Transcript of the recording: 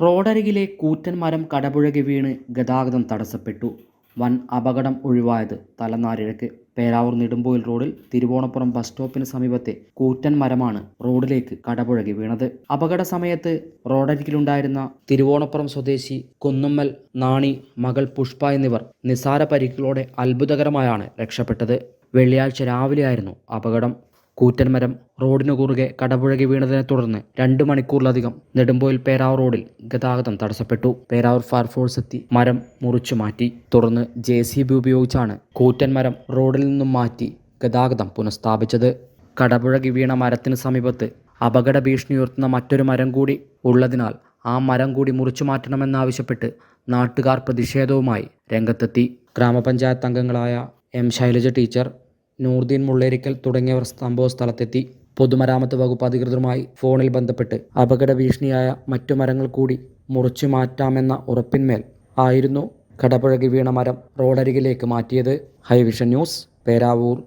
റോഡരികിലെ കൂറ്റൻ മരം കടപുഴകി വീണ് ഗതാഗതം തടസ്സപ്പെട്ടു. വൻ അപകടം ഒഴിവായത് തലനാരിഴക്ക് പേരാവൂർ നെടുമ്പോയിൽ റോഡിൽ തിരുവോണപ്പുറം ബസ് സ്റ്റോപ്പിന് സമീപത്തെ കൂറ്റൻ മരമാണ് റോഡിലേക്ക് കടപുഴകി വീണത്. അപകട സമയത്ത് റോഡരികിലുണ്ടായിരുന്ന തിരുവോണപ്പുറം സ്വദേശി കുന്നുമ്മൽ നാണി മകൾ പുഷ്പ എന്നിവർ നിസാര പരിക്കുകളോടെ അത്ഭുതകരമായാണ് രക്ഷപ്പെട്ടത്. വെള്ളിയാഴ്ച രാവിലെയായിരുന്നു അപകടം. കൂറ്റൻ മരം റോഡിനു കുറുകെ കടപുഴകി വീണതിനെ തുടർന്ന് രണ്ട് മണിക്കൂറിലധികം നെടുമ്പോയിൽ പേരാവൂർ റോഡിൽ ഗതാഗതം തടസ്സപ്പെട്ടു. പേരാവൂർ ഫയർഫോഴ്സ് എത്തി. മരം മുറിച്ചു മാറ്റി. തുടർന്ന് ജെ സി ബി ഉപയോഗിച്ചാണ് കൂറ്റൻ മരം റോഡിൽ നിന്നും മാറ്റി ഗതാഗതം പുനഃസ്ഥാപിച്ചത്. കടപുഴകി വീണ മരത്തിന് സമീപത്ത് അപകട ഭീഷണി ഉയർത്തുന്ന മറ്റൊരു മരം കൂടി ഉള്ളതിനാൽ ആ മരം കൂടി മുറിച്ചു മാറ്റണമെന്നാവശ്യപ്പെട്ട് നാട്ടുകാർ പ്രതിഷേധവുമായി രംഗത്തെത്തി. ഗ്രാമപഞ്ചായത്ത് അംഗങ്ങളായ എം ശൈലജ ടീച്ചർ നൂർദീൻ മുള്ളേരിക്കൽ തുടങ്ങിയവർ സംഭവ സ്ഥലത്തെത്തി. പൊതുമരാമത്ത് വകുപ്പ് അധികൃതരുമായി ഫോണിൽ ബന്ധപ്പെട്ട് അപകട ഭീഷണിയായ മറ്റു മരങ്ങൾ കൂടി മുറിച്ചു മാറ്റാമെന്ന ഉറപ്പിന്മേൽ ആയിരുന്നു കടപുഴകി വീണ മരം റോഡരികിലേക്ക് മാറ്റിയത്. Hivision news Peravoor.